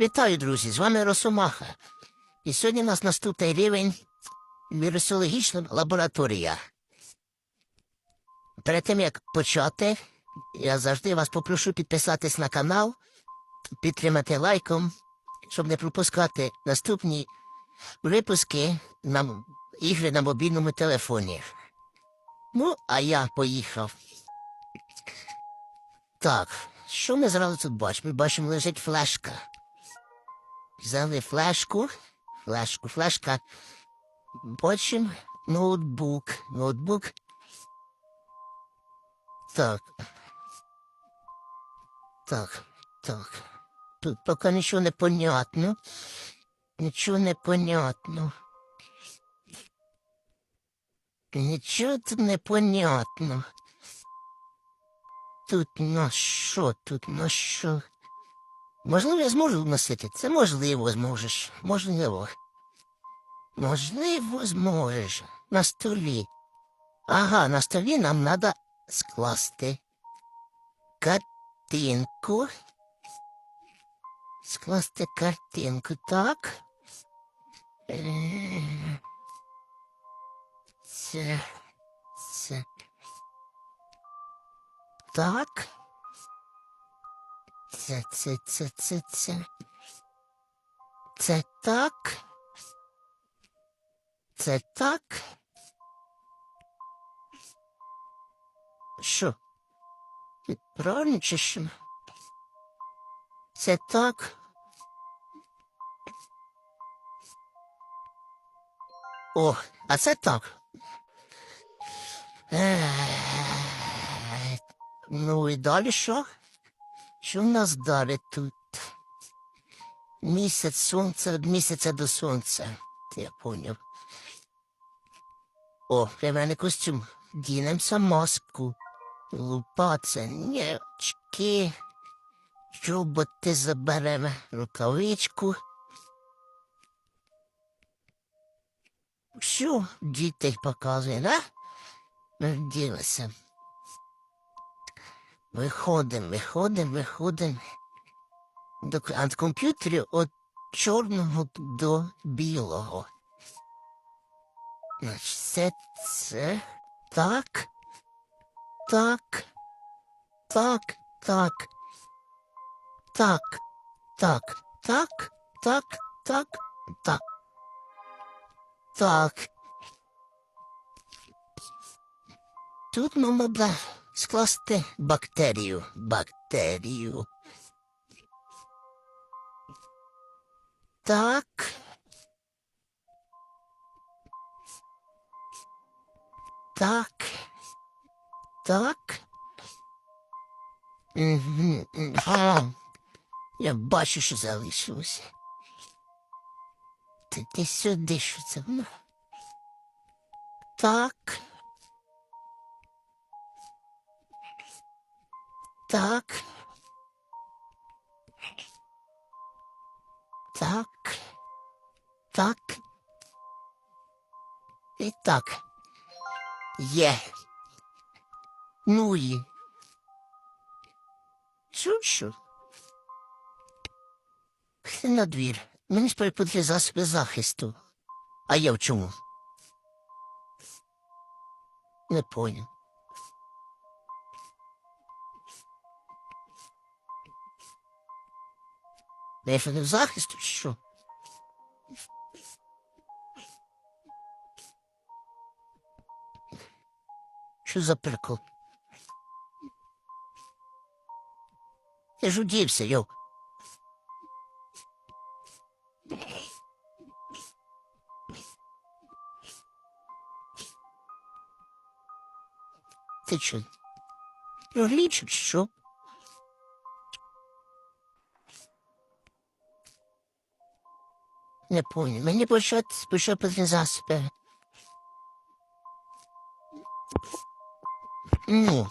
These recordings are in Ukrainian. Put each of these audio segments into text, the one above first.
Вітаю, друзі! З вами Росомаха. І сьогодні у нас наступний рівень вірусологічна лабораторія. Перед тим як почати, я завжди вас попрошу підписатись на канал, підтримати лайком, щоб не пропускати наступні випуски на ігри на мобільному телефоні. Ну, а я поїхав. Так, що ми зразу тут бачимо? Ми бачимо, лежить флешка. Взяли флешку, флешку, флешка. Потім ноутбук, ноутбук. Так. Так, так. Тут поки нічого не понятно. Нічого не понятно. Нічого тут не понятно. Тут на що, тут на що? Можливо, я зможу носити. Це можливо зможеш. Можливо. Можливо, зможеш. На столі. Ага, на столі нам треба скласти картинку. Скласти картинку, так. Е, Це. Це. Так. Це, це, це, це, це. Це так. Це так. Що? Правильно чи що? Це так. О, а це так. Ну і далі що? Що в нас далі тут? Місяць сонце від місяця до сонця. Я поняв. О, мене костюм. Дінемося маску. Лупаться, очки. Чоботи заберемо, рукавичку. Що дітей показує, да? Ну, Ділося. Виходимо, виходимо, виходимо. До комп'ютерів від чорного до білого. Значить, це, це, так, так, так, так, так, так, так, так, так, так, так. Тут нам треба скласти бактерію, бактерію. Так. Так. Так. А, я бачу, що залишилося. Ти, ти сюди, що це воно? Так. Так. Так. Так. І так. Є. Ну і. Що, що? Ти на двір. Мені ж потрібні засоби захисту. А я в чому? Не поняв. Я що не в захисті, що? Що за прикол? Я ж удівся, йоу. Ти що? Лічик, що? Не понял. Мені почати спочатку засоби. Ну.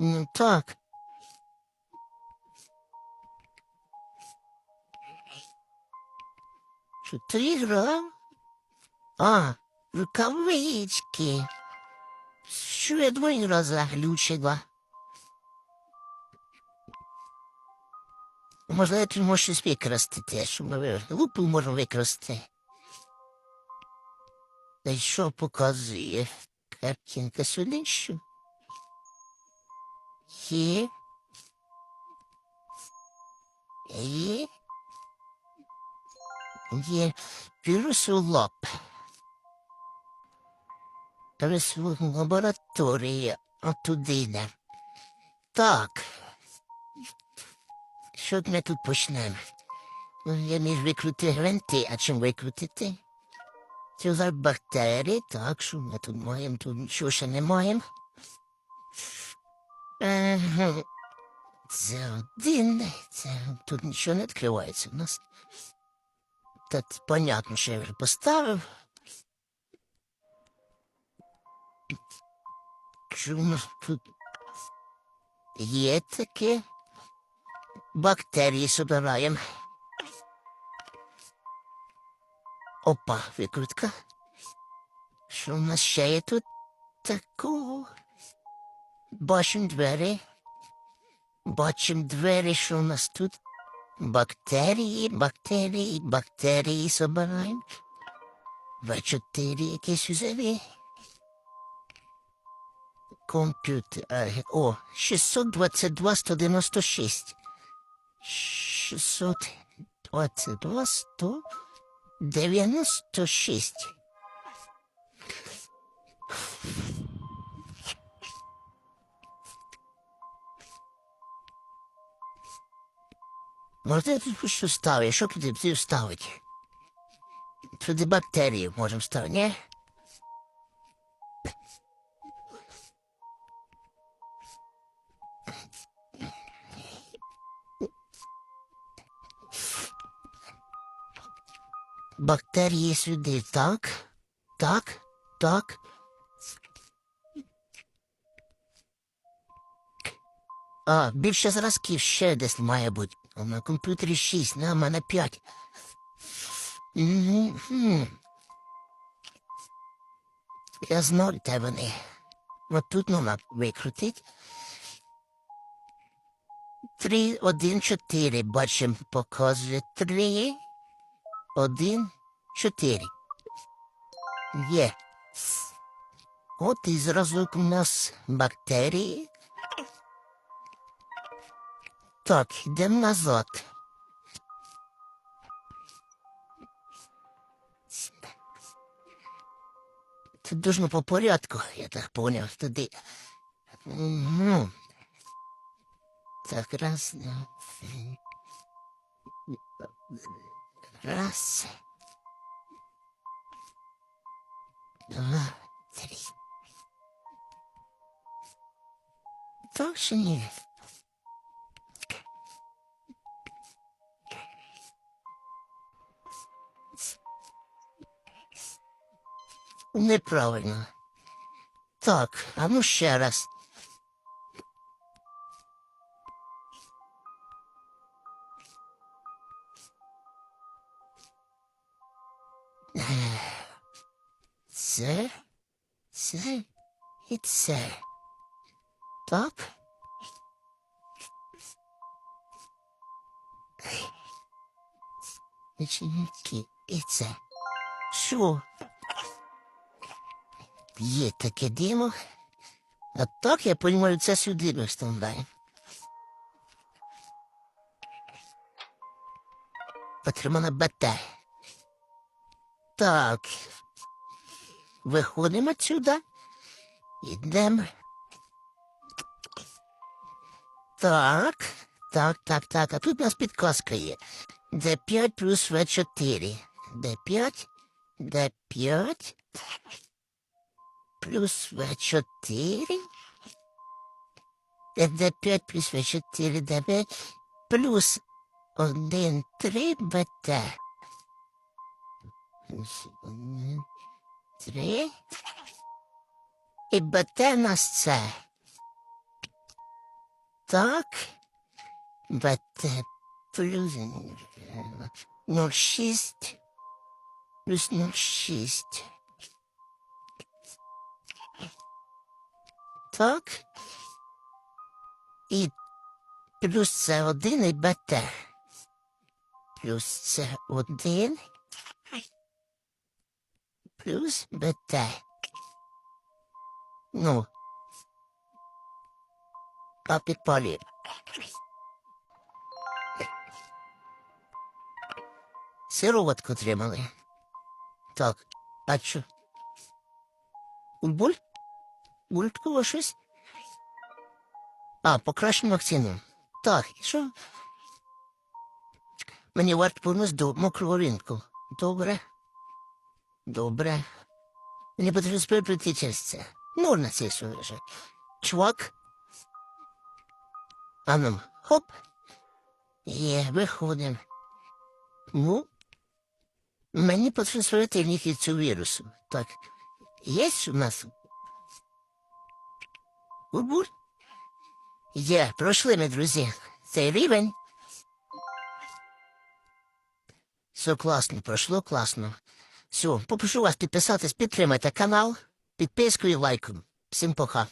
Ну так. Що ти грав? А, рукавички. Що я двоє раз заглючила? Можливо, тут можу щось використати, щоб ми лупу можемо використати. Та й що показує? Картинка сюди? Є. Є. Є вірусолоб. Вірусу лабораторія. Отуди йде. Так. Що ми тут почнемо? Я міг викрути гвинти, а чим викрутити? Це за бактерії, так, що ми тут маємо, тут нічого ще не маємо. Це один, це тут нічого не відкривається у нас. Та понятно, що я вже поставив. Що у нас тут є таке? Бактерії собираємо. Опа, викрутка. Що у нас ще є тут такого? Бачимо двері. Бачимо двері, що у нас тут. Бактерії, бактерії, бактерії собираємо. В4 якісь узяві. Комп'ютер. е, О, 622 196. 622 196. Можна я тут щось ставити? Що туди вставити? Туди бактерії можемо ставити, ні? Бактерії сюди, так? Так? Так? А, більше зразків ще десь має бути. На комп'ютері 6, на мене 5. Мгм. Я знаю, де вони. От тут треба викрутити. 3, 1, 4. Бачимо, показує 3, 1, 4. Є. От і зразу у нас бактерії. Так, йдемо назад. Тут должно по порядку, я так понял, туди. Ну. Так, раз, два. Раз. Точно ні. Неправильно. Так, а ну ще раз. Це, це і це. Так? І це. Що? Є таке діло. А так, я розумію, це сюди виставляє. Потримана БТ. Так. Виходимо отсюда. Йдемо. Так. Так, так, так. А тут у нас підказка є. Д5 плюс В4. Д5. Д5 плюс В4. д5 плюс В4, д5 плюс 1, 3 БТ. Плюс 1, 3. І БТ у нас це. Так. БТ плюс 0,6 плюс 0,6. Так. І плюс це один і БТ. Плюс це один. Плюс БТ. Ну. А підпалі. Сироватку тримали. Так, а що? Буль? Булькнуло щось? А, покращену вакцину. Так, і що? Мені варто повернутися до мокрого ринку. Добре. Добре. Мені потрібно спершу пройти через це. Ну, на цей вже. Чувак. А ну, хоп. Є, виходимо. Ну, мені потрібно створити ліки цього вірусу. Так, є у нас? Бурбур? Є, пройшли ми, друзі. Цей рівень. Все класно, пройшло класно. Все, попрошу вас підписатись, підтримайте канал, підпискою і лайком. Всім пока.